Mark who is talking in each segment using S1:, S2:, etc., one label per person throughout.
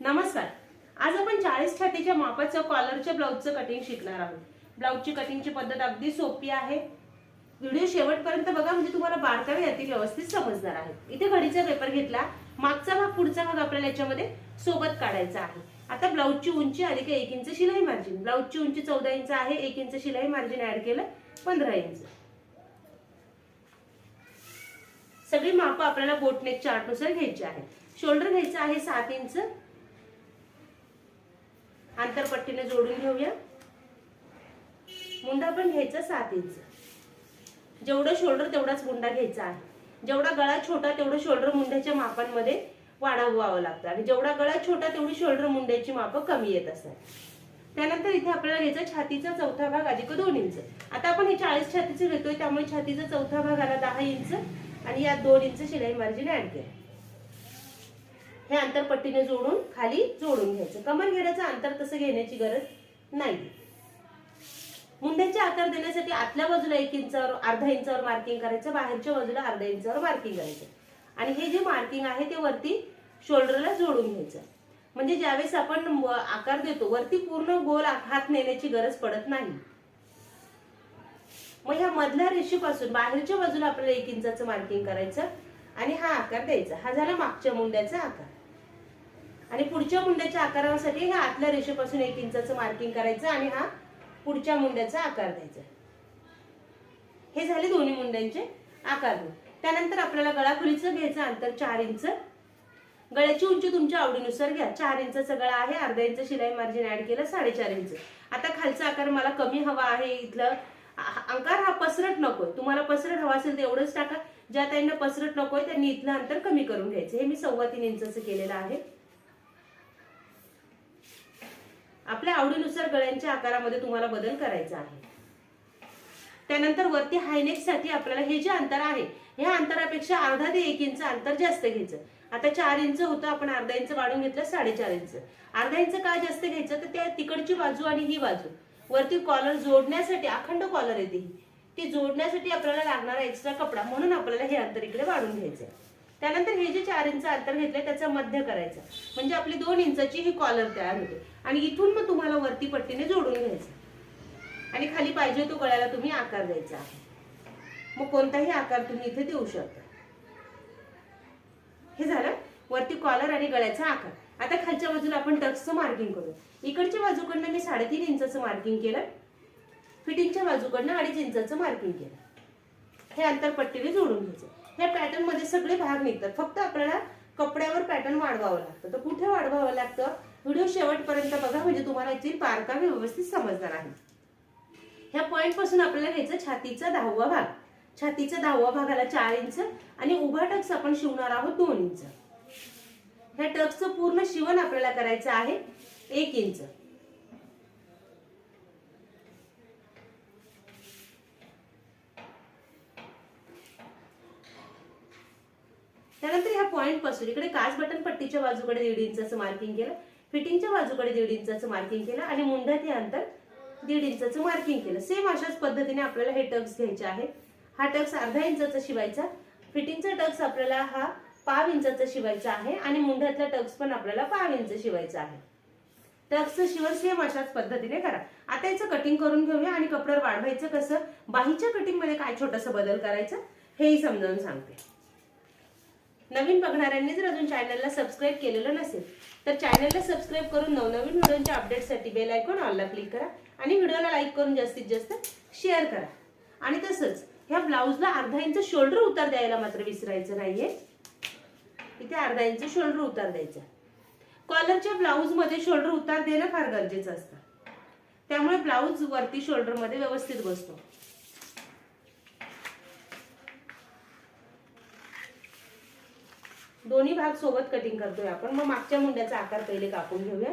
S1: नमस्कार. आज आपण चाळीस छातीच्या मापाचं कॉलरच्या ब्लाऊजचं कटिंग शिकणार आहोत. ब्लाऊजची कटिंगची पद्धत अगदी सोपी आहे. व्हिडिओ शेवटपर्यंत बघा म्हणजे तुम्हाला बारकावे यातील व्यवस्थित समजणार आहे. इथे घडीचा पेपर घेतला. मागचा भाग पुढचा भाग आपल्याला याच्यामध्ये सोबत काढायचा आहे. आता ब्लाऊजची उंची अधिक एक इंच शिलाई मार्जिन ब्लाऊजची उंची चौदा इंच आहे एक इंच शिलाई मार्जिन ऍड केलं पंधरा इंच सगळी मापं आपल्याला बोटनेक चार्टनुसार घ्यायची आहे शोल्डर घ्यायचं आहे सात इंच. आंतरपट्टीने जोडून घेऊया. मुंडा पण घ्यायचा सात इंच. जेवढं शोल्डर तेवढाच मुंडा घ्यायचा आहे. जेवढा गळा छोटा तेवढं शोल्डर मुंड्याच्या मापांमध्ये वाढवावं लागतं. आणि जेवढा गळा छोटा तेवढी शोल्डर मुंड्याची मापं कमी येत असतात. त्यानंतर इथे आपल्याला घ्यायचा छातीचा चौथा भाग अधिक दोन इंच. आता आपण हे चाळीस छातीचं घेतोय त्यामुळे छातीचा चौथा भाग आला दहा इंच. आणि या दोन इंच शिलाई मार्जिन ऍड केलं. हे अंतर पट्टीने जोडून खाली जोडून घ्यायचं. कमर घेण्याचं अंतर तसं घेण्याची गरज नाही. मुंड्याचे आकार देण्यासाठी आतल्या बाजूला एक इंचावर अर्धा इंचावर मार्किंग करायचं बाहेरच्या बाजूला अर्धा इंचावर मार्किंग करायचं. आणि हे जे मार्किंग आहे ते वरती शोल्डरला जोडून घ्यायचं. म्हणजे ज्यावेळेस आपण आकार देतो वरती पूर्ण गोल हात नेण्याची गरज पडत नाही. मग ह्या मधल्या रेषेपासून बाहेरच्या बाजूला आपल्याला एक इंचाचं मार्किंग करायचं आणि हा आकार द्यायचा. हा झाला मागच्या मुंड्याचा आकार. आणि पुढच्या मुंड्याच्या आकारासाठी ह्या आतल्या रेषेपासून एक इंचाचं मार्किंग करायचं आणि हा पुढच्या मुंड्याचा आकार द्यायचा. हे झाले दोन्ही मुंड्यांचे आकार त्यानंतर आपल्याला गळाखोलीचं घ्यायचं अंतर चार इंच. गळ्याची उंची तुमच्या आवडीनुसार घ्या. चार इंचाचा गळा आहे अर्धा इंच शिलाई मार्जिन ऍड केलं साडेचार इंच. आता खालचा आकार मला कमी हवा आहे इथलं. अंकार आकार हा पसरट नकोय. तुम्हाला पसरट हवा असेल तर एवढंच टाका. ज्या ताईंना पसरट नकोय त्यांनी इथलं अंतर कमी करून घ्यायचं. हे मी सव्वा तीन इंचाचं केलेलं आहे. आपल्या आवडीनुसार गळ्यांच्या आकारामध्ये तुम्हाला बदल करायचा आहे. त्यानंतर वरती हायनेकसाठी आपल्याला हे जे अंतर आहे ह्या अंतरापेक्षा अर्धा ते एक इंच अंतर जास्त घ्यायचं. आता चार इंच होतं आपण अर्धा इंच वाढून घेतलं साडेचार इंच. अर्धा इंच का जास्त घ्यायचं? तर त्या तिकडची बाजू आणि ही बाजू. वरती कॉलर जोडण्यासाठी अखंड कॉलर येते ही ती जोडण्यासाठी आपल्याला लागणारा एक्स्ट्रा कपडा म्हणून आपल्याला हे अंतर इकडे वाढून घ्यायचं आहे. त्यानंतर हे जे चार इंच अंतर घेतलंय त्याचा मध्य करायचं. म्हणजे आपली दोन इंचाची ही कॉलर तयार होते. आणि इथून मग तुम्हाला वरती पट्टीने जोडून घ्यायचं. आणि खाली पाहिजे तो गळ्याला तुम्ही आकार द्यायचा आहे. मग कोणताही आकार तुम्ही इथे देऊ शकता. हे झालं. वरती कॉलर आणि गळ्याचा आकार. आता खालच्या बाजूला आपण टक्सचं मार्किंग करू इकडच्या बाजूकडनं मी साडेतीन इंचाचं मार्किंग केलं फिटिंगच्या बाजूकडनं अडीच इंचाचं मार्किंग केलं हे अंतर पट्टीने जोडून घ्यायचं. ह्या पॅटर्नमध्ये सगळे भाग निघतात. फक्त आपल्याला कपड्यावर पॅटर्न वाढवावं लागतं. तर कुठे वाढवावं लागतं? व्हिडिओ शेवटपर्यंत बघा. म्हणजे तुम्हाला याची बारकावे व्यवस्थित समजणार आहे. ह्या पॉईंटपासून आपल्याला घ्यायचं छातीचा दहावा भाग. छातीचा दहावा भागाला चार इंच आणि उभा टक्स आपण शिवणार आहोत दोन इंच. ह्या टक्सचं पूर्ण शिवण आपल्याला करायचं आहे. एक इंच. त्यानंतर ह्या पॉइंटपासून इकडे काच बटन पट्टीच्या बाजूकडे दीड इंचाचं मार्किंग केलं. फिटिंगच्या बाजूकडे दीड इंचाचं मार्किंग केलं आणि मुंड्यात हे अंतर दीड इंचाचं मार्किंग केलं. सेम अशाच पद्धतीने आपल्याला हे टक्स घ्यायचे आहेत. हा टक्स अर्धा इंचाचा शिवायचा. फिटिंगचा टक्स आपल्याला हा पाव इंचाचं शिवायचं आहे आणि मुंढ्यातला टक्स पण आपल्याला पाव इंच शिवायचा आहे. टक्सचं शिवण सेम अशाच पद्धतीने करा. आता याचं कटिंग करून घेऊया आणि कपड्यावर वाढवायचं कसं? बाहीच्या कटिंगमध्ये काय छोटंसं बदल करायचं हेही समजावून सांगते. नवीन बघणाऱ्यांनी जर अजून चॅनलला सबस्क्राईब केलेलं नसेल तर चॅनलला सबस्क्राईब करून नवनवीन व्हिडिओच्या अपडेटसाठी बेल आयकॉन ऑलला क्लिक करा आणि व्हिडिओला लाईक करून जास्तीत जास्त शेअर करा. आणि तसंच ह्या ब्लाऊजला अर्धा इंच शोल्डर उतार द्यायला मात्र विसरायचं नाहीये. इथे अर्धा इंच शोल्डर उतार द्यायचा. कॉलरच्या ब्लाऊजमध्ये शोल्डर उतार देणं फार गरजेचं असतं. त्यामुळे ब्लाऊज वरती शोल्डरमध्ये व्यवस्थित बसतो. दोन्ही भाग सोबत कटिंग करतोय आपण. मग मागच्या मुंड्याचा आकार पहिले कापून घेऊया.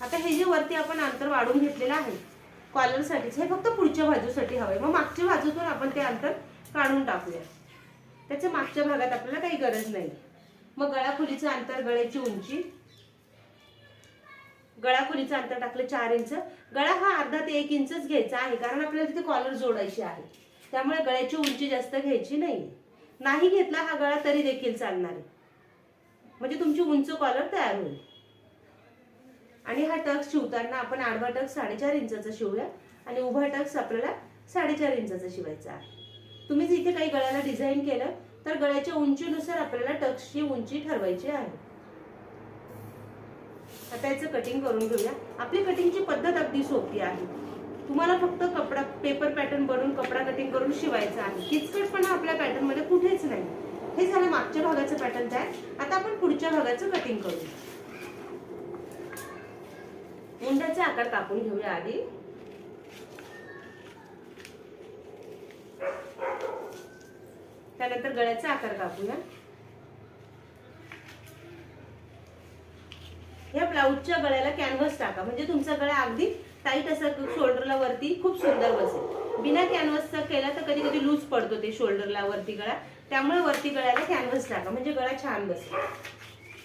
S1: आता हे जे वरती आपण अंतर वाढून घेतलेलं आहे कॉलरसाठीच हे फक्त पुढच्या बाजूसाठी हवं आहे मग मागच्या बाजूतून आपण ते अंतर काढून टाकूया. त्याच्या मागच्या भागात आपल्याला काही गरज नाही. मग गळाखोलीचं अंतर गळ्याची उंची. गळाखुलीचं अंतर टाकलं चार इंच. गळा हा अर्धा ते एक इंचच घ्यायचा आहे कारण आपल्याला तिथे कॉलर जोडायची आहे. त्यामुळे गळ्याची उंची जास्त घ्यायची नाही. नाही घेतला हा गळा तरी देखील चालणार आहे. म्हणजे तुमची उंच कॉलर तयार होईल. आणि हा टक्स शिवताना आपण आडवा टक्स साडेचार इंचाचा शिवूया आणि उभा टक्स आपल्याला साडेचार इंचाचा शिवायचा आहे. तुम्ही जर इथे काही गळ्याला डिझाईन केलं तर गळ्याच्या उंचीनुसार आपल्याला टक्सची उंची ठरवायची आहे. आता याचं कटिंग करून घेऊया. आपली कटिंगची पद्धत अगदी सोपी आहे. तुम्हाला फक्त कपडा पेपर पॅटर्न बनवून कपडा कटिंग करून शिवायचा आहे. किचकटपणा आपल्या पॅटर्नमध्ये कुठेच नाही. हे झालं मागच्या भागाचं पॅटर्न तयार. आता आपण पुढच्या भागाचं कटिंग करूया. मुंड्याचे आकार कापून घेऊया आधी. त्यानंतर गळ्याचा आकार कापूया. ह्या ब्लाऊजच्या गळ्याला कॅनव्हस टाका. म्हणजे तुमचा गळा अगदी टाईट असं शोल्डरला वरती खूप सुंदर बसेल. बिना कॅनव्हसचा केला तर कधी कधी लूज पडतो ते शोल्डरला वरती गळा. त्यामुळे वरती गळ्याला कॅनव्हस टाका. म्हणजे गळा छान बसेल.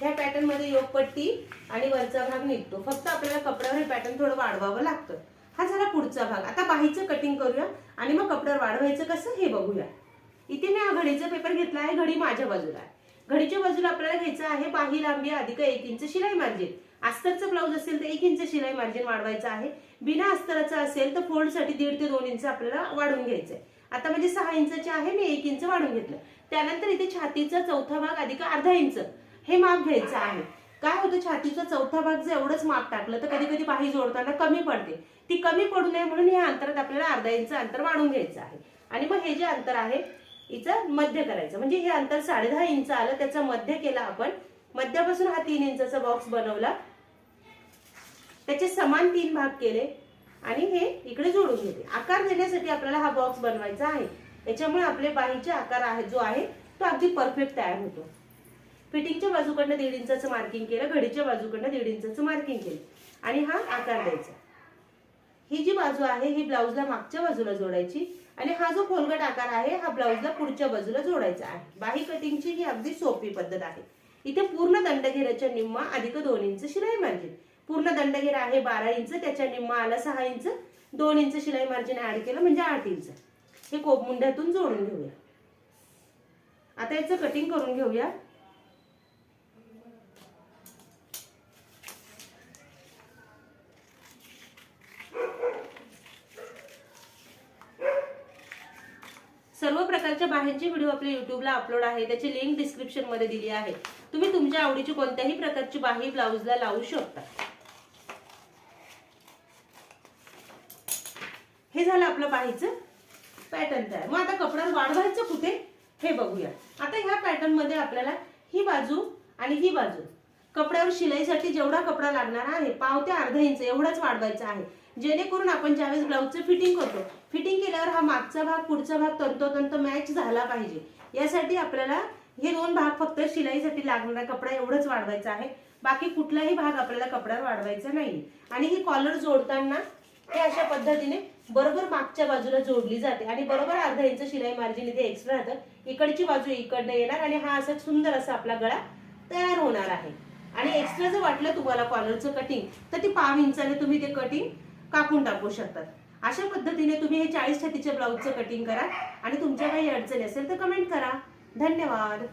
S1: ह्या पॅटर्नमध्ये योगपट्टी आणि वरचा भाग निघतो. फक्त आपल्याला कपड्यावर हे पॅटर्न थोडं वाढवावं लागतं. हा झाला पुढचा भाग. आता बाहीचं कटिंग करूया आणि मग कपड्यावर वाढवायचं कसं हे बघूया. इथे मी हा घडीचा पेपर घेतला आहे घडी माझ्या बाजूला आहे. घडीच्या बाजूला आपल्याला घ्यायचं आहे बाही लांबी अधिक एक इंच शिलाई मार्जिन. अस्तरचं ब्लाऊज असेल तर एक इंच शिलाई मार्जिन वाढवायचं आहे. बिना अस्तराचं असेल तर फोल्डसाठी दीड ते दोन इंच आपल्याला वाढवून घ्यायचं आहे आता म्हणजे सहा इंचाचे आहे मी एक इंच वाढवून घेतलं. त्यानंतर इथे छातीचा चौथा भाग अधिक अर्धा इंच. हे माप घ्यायचं आहे. काय होतं छातीचा चौथा भाग जर एवढंच माप टाकलं तर कधी कधी बाही जोडताना कमी पडते. ती कमी पडू नये म्हणून या अंतरात आपल्याला अर्धा इंच अंतर वाढून घ्यायचं आहे. आणि मग हे जे अंतर आहे हिचं मध्य करायचं. म्हणजे हे अंतर साडे दहा इंच आलं त्याचं मध्य केला आपण. मध्यापासून हा तीन इंचाचा बॉक्स बनवला. त्याचे समान तीन भाग केले. आणि हे इकडे जोडून घेते. आकार देण्यासाठी आपल्याला हा बॉक्स बनवायचा आहे. याच्यामुळे आपले बाहीचे आकार आहे जो आहे तो अगदी परफेक्ट तयार होतो. फिटिंगच्या बाजूकडनं दीड इंचाचं मार्किंग केलं घडीच्या बाजूकडनं दीड इंचाचं मार्किंग केलं. आणि हा आकार द्यायचा. ही जी बाजू आहे ही ब्लाऊजला मागच्या बाजूला जोडायची आणि हा जो खोलगट आकार आहे हा ब्लाऊजला पुढच्या बाजूला जोडायचा आहे. बाही कटिंगची ही अगदी सोपी पद्धत आहे. इथे पूर्ण दंडघेराच्या निम्मा अधिक दोन इंच शिलाई मार्जिन पूर्ण दंडघेर आहे बारा इंच त्याच्या निम्मा आला सहा इंच. दोन इंच शिलाई मार्जिन ऍड केलं म्हणजे आठ इंच. हे कोपमुंड्यातून जोडून घेऊया. आता याचं कटिंग करून घेऊया. सर्व प्रकारच्या बाहेरचे व्हिडिओ आपल्या युट्यूबला अपलोड आहे. त्याची लिंक डिस्क्रिप्शनमध्ये दिली आहे. तुम्ही तुमच्या आवडीची कोणत्याही प्रकारची बाही ब्लाऊजला लावू शकता. हे झालं आपलं बाहीचं पॅटर्न तयार. मग आता कपडा वाढवायचं कुठे? हे बघूया. आता ह्या पॅटर्नमध्ये आपल्याला ही बाजू आणि ही बाजू. कपड्यावर शिलाईसाठी जेवढा कपडा लागणार आहे पाव ते अर्धा इंच एवढाच वाढवायचा आहे. जेणेकरून आपण ज्यावेळेस ब्लाऊजचं फिटिंग करतो फिटिंग केल्यावर हा मागचा भाग पुढचा भाग तंतोतंत मॅच झाला पाहिजे. यासाठी आपल्याला हे दोन भाग फक्त शिलाईसाठी लागणारा कपडा एवढंच वाढवायचा आहे. बाकी कुठलाही भाग आपल्याला कपड्यावर वाढवायचा नाही. आणि ही कॉलर जोडताना हे अशा पद्धतीने बरोबर मागच्या बाजूला जोडली जाते. आणि बरोबर अर्धा इंच शिलाई मार्जिन इथे एक्स्ट्रा राहतं. इकडची बाजू इकडनं येणार आणि हा असा सुंदर असा आपला गळा तयार होणार आहे. आणि एक्स्ट्रा जर वाटलं तुम्हाला कॉलरचं कटिंग तर ती पाव इंचाने तुम्ही ते कटिंग कापून टाकू शकतात. अशा पद्धतीने तुम्ही हे चाळीस छातीच्या ब्लाऊजचं कटिंग करा आणि तुमच्या काही अडचणी असेल तर कमेंट करा. धन्यवाद.